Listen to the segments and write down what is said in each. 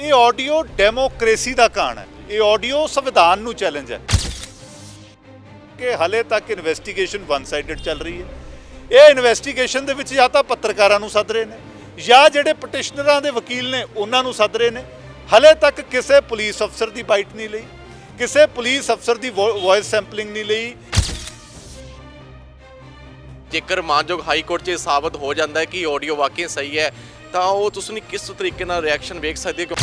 ਇਹ audio democracy ਦਾ ਕਾਣ ਹੈ। ਇਹ ਆਡੀਓ ਸੰਵਿਧਾਨ ਨੂੰ ਚੈਲੰਜ ਹੈ। ਕਿ ਹਲੇ ਤੱਕ ਇਨਵੈਸਟੀਗੇਸ਼ਨ ਵਨ ਸਾਈਡਡ ਚੱਲ ਰਹੀ ਹੈ। ਇਹ ਇਨਵੈਸਟੀਗੇਸ਼ਨ ਦੇ ਵਿੱਚ ਜਾਂ ਤਾਂ ਪੱਤਰਕਾਰਾਂ ਨੂੰ ਸੱਦ ਰਹੇ ਨੇ, ਜਾਂ ਜਿਹੜੇ ਪਟੀਸ਼ਨਰਾਂ ਦੇ ਵਕੀਲ ਨੇ, ਉਹਨਾਂ ਨੂੰ ਸੱਦ ਰਹੇ ਨੇ। ਹਲੇ ਤੱਕ ਕਿਸੇ ਪੁਲਿਸ ਅਫਸਰ ਦੀ ਬਾਈਟ ਨਹੀਂ ਲਈ, ਕਿਸੇ ਪੁਲਿਸ ਅਫਸਰ ਦੀ ਵੌਇਸ ਸੈਂਪਲਿੰਗ ਨਹੀਂ ਲਈ। ਜੇਕਰ ਮਾਨਯੋਗ ਹਾਈ ਕੋਰਟ 'ਚ ਇਹ ਸਾਬਤ ਹੋ ਜਾਂਦਾ ਹੈ ਕਿ ਆਡੀਓ ਵਾਕਈ ਸਹੀ ਹੈ, ਤਾਂ ਉਹ ਤੁਸੀਂ ਕਿਸ ਤਰੀਕੇ ਨਾਲ ਰਿਐਕਸ਼ਨ ਵੇਖ ਸਕਦੇ ਹੋ?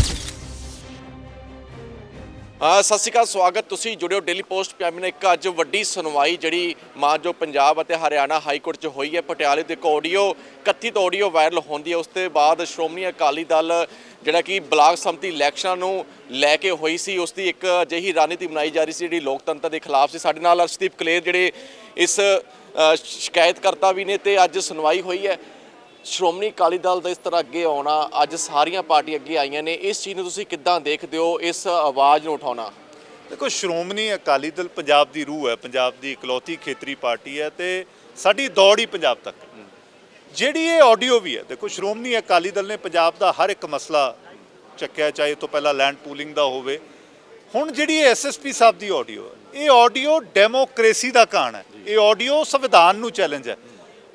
ਸਤਿ ਸ਼੍ਰੀ ਅਕਾਲ, ਸਵਾਗਤ ਤੁਸੀਂ ਜੁੜਿਓ ਡੇਲੀ ਪੋਸਟ ਪੰਜਾਬੀ ਨੇ ਇੱਕ ਅੱਜ ਵੱਡੀ ਸੁਣਵਾਈ ਜਿਹੜੀ ਮਾਨਯੋਗ ਪੰਜਾਬ ਅਤੇ ਹਰਿਆਣਾ ਹਾਈ ਕੋਰਟ 'ਚ ਹੋਈ ਹੈ। ਪਟਿਆਲੇ ਦੇ ਇੱਕ ਆਡੀਓ ਕਥਿਤ ਆਡੀਓ ਵਾਇਰਲ ਹੁੰਦੀ ਹੈ। ਉਸ ਤੋਂ ਬਾਅਦ ਸ਼੍ਰੋਮਣੀ ਅਕਾਲੀ ਦਲ ਜਿਹੜਾ ਕਿ ਬਲਾਕ ਸੰਮਤੀ ਇਲੈਕਸ਼ਨਾਂ ਨੂੰ ਲੈ ਕੇ ਹੋਈ ਸੀ, ਉਸ ਦੀ ਇੱਕ ਅਜਿਹੀ ਰਣਨੀਤੀ ਬਣਾਈ ਜਾ ਰਹੀ ਸੀ ਜਿਹੜੀ ਲੋਕਤੰਤਰ ਦੇ ਖਿਲਾਫ ਸੀ। ਸਾਡੇ ਨਾਲ ਅਰਸ਼ਦੀਪ ਕਲੇਰ ਜਿਹੜੇ ਇਸ ਸ਼ਿਕਾਇਤਕਰਤਾ ਵੀ ਨੇ ਤੇ ਅੱਜ ਸੁਣਵਾਈ ਹੋਈ ਹੈ। ਸ਼੍ਰੋਮਣੀ ਅਕਾਲੀ ਦਲ ਦਾ ਇਸ ਤਰ੍ਹਾਂ ਅੱਗੇ ਆਉਣਾ, ਅੱਜ ਸਾਰੀਆਂ ਪਾਰਟੀਆਂ ਅੱਗੇ ਆਈਆਂ ਨੇ, ਇਸ ਚੀਜ਼ ਨੂੰ ਤੁਸੀਂ ਕਿੱਦਾਂ ਦੇਖਦੇ ਹੋ, ਇਸ ਆਵਾਜ਼ ਨੂੰ ਉਠਾਉਣਾ? ਦੇਖੋ, ਸ਼੍ਰੋਮਣੀ ਅਕਾਲੀ ਦਲ ਪੰਜਾਬ ਦੀ ਰੂਹ ਹੈ, ਪੰਜਾਬ ਦੀ ਇਕਲੌਤੀ ਖੇਤਰੀ ਪਾਰਟੀ ਹੈ ਤੇ ਸਾਡੀ ਦੌੜ ਹੀ ਪੰਜਾਬ ਤੱਕ ਜਿਹੜੀ ਇਹ ਆਡੀਓ ਵੀ ਹੈ, ਦੇਖੋ, ਸ਼੍ਰੋਮਣੀ ਅਕਾਲੀ ਦਲ ਨੇ ਪੰਜਾਬ ਦਾ ਹਰ ਇੱਕ ਮਸਲਾ ਚੱਕਿਆ, ਚਾਹੇ ਤੋਂ ਪਹਿਲਾਂ ਲੈਂਡ ਪੂਲਿੰਗ ਦਾ ਹੋਵੇ। ਹੁਣ ਜਿਹੜੀ ਐਸਐਸਪੀ ਸਾਹਿਬ ਦੀ ਆਡੀਓ ਹੈ, ਇਹ ਆਡੀਓ ਡੈਮੋਕ੍ਰੇਸੀ ਦਾ ਕਾਣ ਹੈ। ਇਹ ਆਡੀਓ ਸੰਵਿਧਾਨ ਨੂੰ ਚੈਲੰਜ ਹੈ।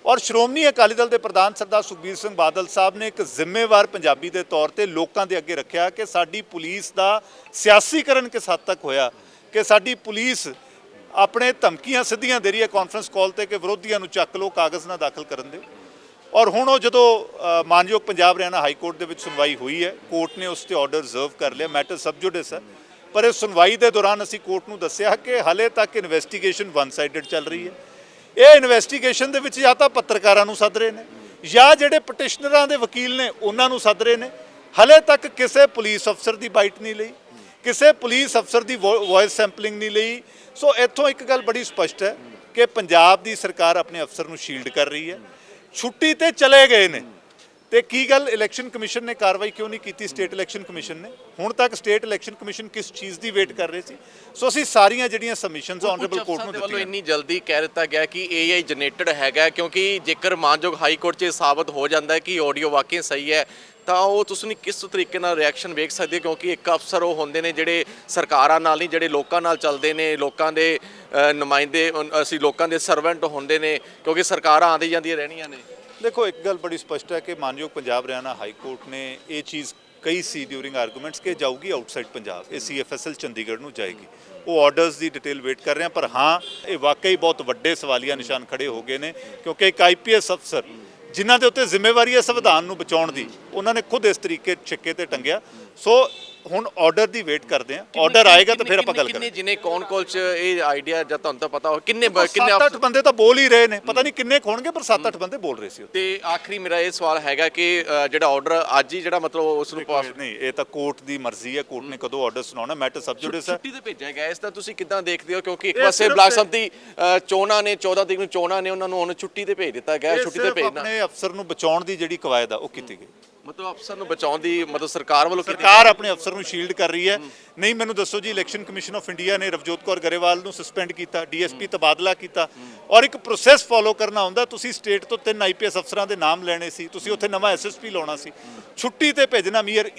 ਔਰ ਸ਼੍ਰੋਮਣੀ ਅਕਾਲੀ ਦਲ ਦੇ ਪ੍ਰਧਾਨ ਸਰਦਾਰ ਸੁਖਬੀਰ ਸਿੰਘ ਬਾਦਲ ਸਾਹਿਬ ਨੇ ਇੱਕ ਜ਼ਿੰਮੇਵਾਰ ਪੰਜਾਬੀ ਦੇ ਤੌਰ ਤੇ ਲੋਕਾਂ ਦੇ ਅੱਗੇ ਰੱਖਿਆ ਕਿ ਸਾਡੀ ਪੁਲਿਸ ਦਾ ਸਿਆਸੀਕਰਨ ਕਿਸ ਹੱਦ ਤੱਕ ਹੋਇਆ, ਕਿ ਸਾਡੀ ਪੁਲਿਸ ਆਪਣੇ ਧਮਕੀਆਂ ਸਿੱਧੀਆਂ ਦੇ ਰਹੀ ਹੈ ਕਾਨਫਰੰਸ ਕਾਲ ਤੇ ਕਿ ਵਿਰੋਧੀਆਂ ਨੂੰ ਚੱਕ ਲਓ, ਕਾਗਜ਼ ਨਾ ਦਾਖਲ ਕਰਨ ਦਿਓ। ਔਰ ਹੁਣ ਉਹ ਜਦੋਂ ਮਾਨਯੋਗ ਪੰਜਾਬ ਹਰਿਆਣਾ ਹਾਈ ਕੋਰਟ ਦੇ ਵਿੱਚ ਸੁਣਵਾਈ ਹੋਈ ਹੈ, ਕੋਰਟ ਨੇ ਉਸ ਤੇ ਆਰਡਰ ਰਿਜ਼ਰਵ ਕਰ ਲਿਆ ਮੈਟਰ ਸਬ ਜੁਡਿਸ ਹੈ ਪਰ ਇਸ ਸੁਣਵਾਈ ਦੇ ਦੌਰਾਨ ਅਸੀਂ ਕੋਰਟ ਨੂੰ ਦੱਸਿਆ ਕਿ ਹਲੇ ਤੱਕ ਇਨਵੈਸਟੀਗੇਸ਼ਨ ਵਨ ਸਾਈਡਡ ਚੱਲ ਰਹੀ ਹੈ। ਇਹ ਇਨਵੈਸਟੀਗੇਸ਼ਨ ਦੇ ਵਿੱਚ ਜਾਂ ਤਾਂ ਪੱਤਰਕਾਰਾਂ ਨੂੰ ਸੱਦ ਰਹੇ ਨੇ, ਜਾਂ ਜਿਹੜੇ ਪਟੀਸ਼ਨਰਾਂ ਦੇ ਵਕੀਲ ਨੇ, ਉਹਨਾਂ ਨੂੰ ਸੱਦ ਰਹੇ ਨੇ। ਹਲੇ ਤੱਕ ਕਿਸੇ ਪੁਲਿਸ ਅਫਸਰ ਦੀ ਬਾਈਟ ਨਹੀਂ ਲਈ, ਕਿਸੇ ਪੁਲਿਸ ਅਫਸਰ ਦੀ ਵੌਇਸ ਸੈਂਪਲਿੰਗ ਨਹੀਂ ਲਈ। ਸੋ ਇੱਥੋਂ ਇੱਕ ਗੱਲ ਬੜੀ ਸਪਸ਼ਟ ਹੈ ਕਿ ਪੰਜਾਬ ਦੀ ਸਰਕਾਰ ਆਪਣੇ ਅਫਸਰ ਨੂੰ ਸ਼ੀਲਡ ਕਰ ਰਹੀ ਹੈ। ਛੁੱਟੀ ਤੇ ਚਲੇ ਗਏ ਨੇ। ਤੇ ਕੀ ਗੱਲ ਇਲੈਕਸ਼ਨ ਕਮਿਸ਼ਨ ਨੇ ਕਾਰਵਾਈ ਕਿਉਂ ਨਹੀਂ ਕੀਤੀ? ਸਟੇਟ ਇਲੈਕਸ਼ਨ ਕਮਿਸ਼ਨ ਨੇ। ਹੁਣ ਤੱਕ ਸਟੇਟ ਇਲੈਕਸ਼ਨ ਕਮਿਸ਼ਨ ਕਿਸ ਚੀਜ਼ ਦੀ ਵੇਟ ਕਰ ਰਹੇ ਸੀ? ਸੋ ਅਸੀਂ ਸਾਰੀਆਂ ਜਿਹੜੀਆਂ ਸਬਮਿਸ਼ਨਸ ਆਨਰੇਬਲ ਕੋਰਟ ਨੂੰ ਵੱਲੋਂ ਦਿੱਤੀਆਂ। ਇੰਨੀ ਜਲਦੀ ਕਹਿ ਦਿੱਤਾ ਗਿਆ ਕਿ AI ਜਨਰੇਟਡ ਹੈਗਾ ਕਿਉਂਕਿ ਜੇਕਰ ਮਾਨਯੋਗ ਹਾਈ ਕੋਰਟ 'ਚ ਸਾਬਤ ਹੋ ਜਾਂਦਾ ਹੈ ਕਿ ਆਡੀਓ ਵਾਕਈ ਸਹੀ ਹੈ ਤਾਂ ਉਹ ਤੁਸੀਂ ਕਿਸ ਤਰੀਕੇ ਨਾਲ ਰਿਐਕਸ਼ਨ ਵੇਖ ਸਕਦੇ ਹੋ ਕਿਉਂਕਿ ਇੱਕ ਅਫਸਰ ਉਹ ਹੁੰਦੇ ਨੇ ਜਿਹੜੇ ਸਰਕਾਰਾਂ ਨਾਲ ਨਹੀਂ ਜਿਹੜੇ ਲੋਕਾਂ ਨਾਲ ਚੱਲਦੇ ਨੇ ਲੋਕਾਂ ਦੇ ਨੁਮਾਇੰਦੇ ਅਸੀਂ ਲੋਕਾਂ ਦੇ ਸਰਵੈਂਟ ਹੁੰਦੇ ਨੇ ਕਿਉਂਕਿ ਸਰਕਾਰਾਂ ਆਉਂਦੀ ਜਾਂਦੀਆਂ ਰਹਿਣੀਆਂ ਨੇ। ਦੇਖੋ, ਇੱਕ ਗੱਲ ਬੜੀ ਸਪਸ਼ਟ ਹੈ ਕਿ ਮਾਨਯੋਗ ਪੰਜਾਬ ਹਰਿਆਣਾ ਹਾਈ ਕੋਰਟ ਨੇ ਇਹ ਚੀਜ਼ ਕਹੀ ਸੀ ਡਿਊਰਿੰਗ ਆਰਗੂਮੈਂਟਸ ਕਿ ਜਾਊਗੀ ਆਊਟਸਾਈਡ ਪੰਜਾਬ, ਇਹ ਸੀਐਫਐਸਐਲ ਚੰਡੀਗੜ੍ਹ ਨੂੰ ਜਾਏਗੀ। ਉਹ ਆਰਡਰਸ ਦੀ ਡਿਟੇਲ ਵੇਟ ਕਰ ਰਹੇ ਹਾਂ ਪਰ ਹਾਂ, ਇਹ ਵਾਕਈ ਬਹੁਤ ਵੱਡੇ ਸਵਾਲੀਆ ਨਿਸ਼ਾਨ ਖੜੇ ਹੋ ਗਏ ਨੇ, ਕਿਉਂਕਿ ਇੱਕ ਆਈਪੀਐਸ ਅਫਸਰ ਜਿਨ੍ਹਾਂ ਦੇ ਉੱਤੇ ਜ਼ਿੰਮੇਵਾਰੀ ਹੈ ਸੰਵਿਧਾਨ ਨੂੰ ਬਚਾਉਣ ਦੀ, ਉਹਨਾਂ ਨੇ ਖੁਦ ਇਸ ਤਰੀਕੇ ਛਿੱਕੇ ਤੇ ਟੰਗਿਆ। ਸੋ ਹੁਣ ਆਰਡਰ ਦੀ ਵੇਟ ਕਰਦੇ ਹਾਂ। ਆਰਡਰ ਆਏਗਾ ਤਾਂ ਫਿਰ ਆਪਾਂ ਗੱਲ ਕਿੰਨੇ ਕਰਾਂਗੇ। ਜਿਨੇ ਕੌਣ ਕੋਲ 'ਚ ਇਹ ਆਈਡੀਆ ਜਾਂ ਤੁਹਾਨੂੰ ਤਾਂ ਪਤਾ ਹੋ ਕਿੰਨੇ ਕਿੰਨੇ ਸੱਤ ਅੱਠ ਅਫਸਰ ਬੰਦੇ ਤਾਂ ਬੋਲ ਹੀ ਰਹੇ ਨੇ। ਪਤਾ ਨਹੀਂ ਕਿੰਨੇ ਹੋਣਗੇ ਪਰ 7-8 ਬੰਦੇ ਬੋਲ ਰਹੇ ਸੀ ਤੇ ਆਖਰੀ ਮੇਰਾ ਇਹ ਸਵਾਲ ਹੈਗਾ ਕਿ ਜਿਹੜਾ ਆਰਡਰ ਅੱਜ ਹੀ ਜਿਹੜਾ ਮਤਲਬ ਉਸ ਨੂੰ ਪਾਸ ਨਹੀਂ ਇਹ ਤਾਂ ਕੋਰਟ ਦੀ ਮਰਜ਼ੀ ਹੈ। ਕੋਰਟ ਨੇ ਕਦੋਂ ਆਰਡਰ ਸੁਣਾਉਣਾ ਮੈਟਰ ਸਬਜੂਡਿਸ ਹੈ ਛੁੱਟੀ ਤੇ ਭੇਜਿਆ ਗਿਆ ਇਸ ਦਾ ਤੁਸੀਂ ਕਿੱਦਾਂ ਦੇਖਦੇ ਹੋ? ਕਿਉਂਕਿ ਇੱਕ ਪਾਸੇ ਬਲਾਕ ਤੇ- ਅ, ਚੋਣਾਂ ਨੇ 14 ਤਰੀਕ ਨੂੰ ਚੋਣਾਂ ਨੇ ਉਹਨਾਂ ਨੂੰ ਹੁਣ ਛੁੱਟੀ ਤੇ ਭੇਜ ਦਿੱਤਾ ਗਿਆ ਛੁੱਟੀ ਤੇ ਭੇਜਣਾ। ਆਪਣੇ ਅਫਸਰ ਨੂੰ ਬਚਾਉਣ ਦੀ ਜਿਹੜੀ ਕਵਾਇਦ ਆ ਉਹ ਕੀਤੀ ਗਈ। ਮਤਲਬ ਅਫਸਰ ਨੂੰ ਬਚਾਉਣ ਦੀ ਮਤਲਬ ਸਰਕਾਰ ਵੱਲੋਂ ਕੀਤੀ ਸਰਕਾਰ ਆਪਣੇ ਅਫਸਰ ਨੂੰ ਸ਼ੀਲਡ ਕਰ ਰਹੀ ਹੈ। ਨਹੀਂ ਮੈਨੂੰ ਦੱਸੋ ਜੀ ਇਲੈਕਸ਼ਨ ਕਮਿਸ਼ਨ ਆਫ ਇੰਡੀਆ ਨੇ ਰਵਜੋਤ ਕੌਰ ਗਰੇਵਾਲ ਨੂੰ ਸਸਪੈਂਡ ਕੀਤਾ ਡੀਐਸਪੀ ਤਬਾਦਲਾ ਕੀਤਾ ਔਰ ਇੱਕ ਪ੍ਰੋਸੈਸ ਫੋਲੋ ਕਰਨਾ ਹੁੰਦਾ। ਤੁਸੀਂ ਸਟੇਟ ਤੋਂ ਤਿੰਨ ਆਈਪੀਐਸ ਅਫਸਰਾਂ ਦੇ ਨਾਮ ਲੈਣੇ ਸੀ ਤੁਸੀਂ ਉੱਥੇ ਨਵਾਂ ਐਸਐਸਪੀ ਲਾਉਣਾ ਸੀ। ਛੁੱਟੀ ਤੇ ਭੇਜਣਾ ਮੀਅਰ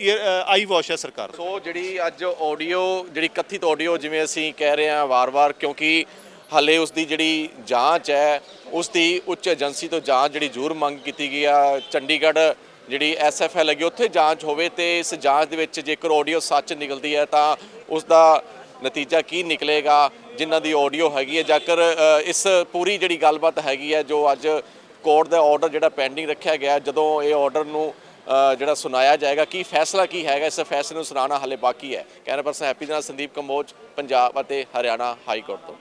ਆਈ ਵਾਸ਼ ਹੈ ਸਰਕਾਰ। ਸੋ ਜਿਹੜੀ ਅੱਜ ਆਡੀਓ ਜਿਹੜੀ ਕਥਿਤ ਆਡੀਓ ਜਿਵੇਂ ਅਸੀਂ ਕਹਿ ਰਹੇ ਹਾਂ ਵਾਰ-ਵਾਰ ਕਿਉਂਕਿ ਹਾਲੇ ਉਸ ਦੀ ਜਿਹੜੀ ਜਾਂਚ ਹੈ ਉਸ ਦੀ ਉੱਚ ਏਜੰਸੀ ਤੋਂ ਜਾਂਚ ਜਿਹੜੀ ਜ਼ਰੂਰ ਮੰਗ ਕੀਤੀ ਗਈ ਆ। ਚੰਡੀਗੜ੍ਹ ਜਿਹੜੀ ਐਸਐਫਐਲ ਹੈਗੀ ਉੱਥੇ ਜਾਂਚ ਹੋਵੇ ਤੇ ਇਸ ਜਾਂਚ ਦੇ ਵਿੱਚ ਜੇਕਰ ਆਡੀਓ ਸੱਚ ਨਿਕਲਦੀ ਹੈ ਤਾਂ ਉਸ ਦਾ ਨਤੀਜਾ ਕੀ ਨਿਕਲੇਗਾ ਜਿਨ੍ਹਾਂ ਦੀ ਆਡੀਓ ਹੈਗੀ ਹੈ ਜੇਕਰ ਅ, ਇਸ ਪੂਰੀ ਜਿਹੜੀ ਗੱਲਬਾਤ ਹੈਗੀ ਹੈ ਜੋ ਅੱਜ ਕੋਰਟ ਦਾ ਆਰਡਰ ਜਿਹੜਾ ਪੈਂਡਿੰਗ ਰੱਖਿਆ ਗਿਆ ਜਦੋਂ ਇਹ ਆਰਡਰ ਨੂੰ ਜਿਹੜਾ ਸੁਣਾਇਆ ਜਾਏਗਾ ਕੀ ਫੈਸਲਾ ਕੀ ਹੈਗਾ ਇਸ ਫੈਸਲੇ ਨੂੰ ਸੁਣਾਉਣਾ ਹਲੇ ਬਾਕੀ ਹੈ। ਕੈਮਰਾ ਪਰਸਨ ਹੈਪੀ ਦੇ ਨਾਲ ਸੰਦੀਪ ਕੰਬੋਜ ਪੰਜਾਬ ਅਤੇ ਹਰਿਆਣਾ ਹਾਈ ਕੋਰਟ ਤੋਂ।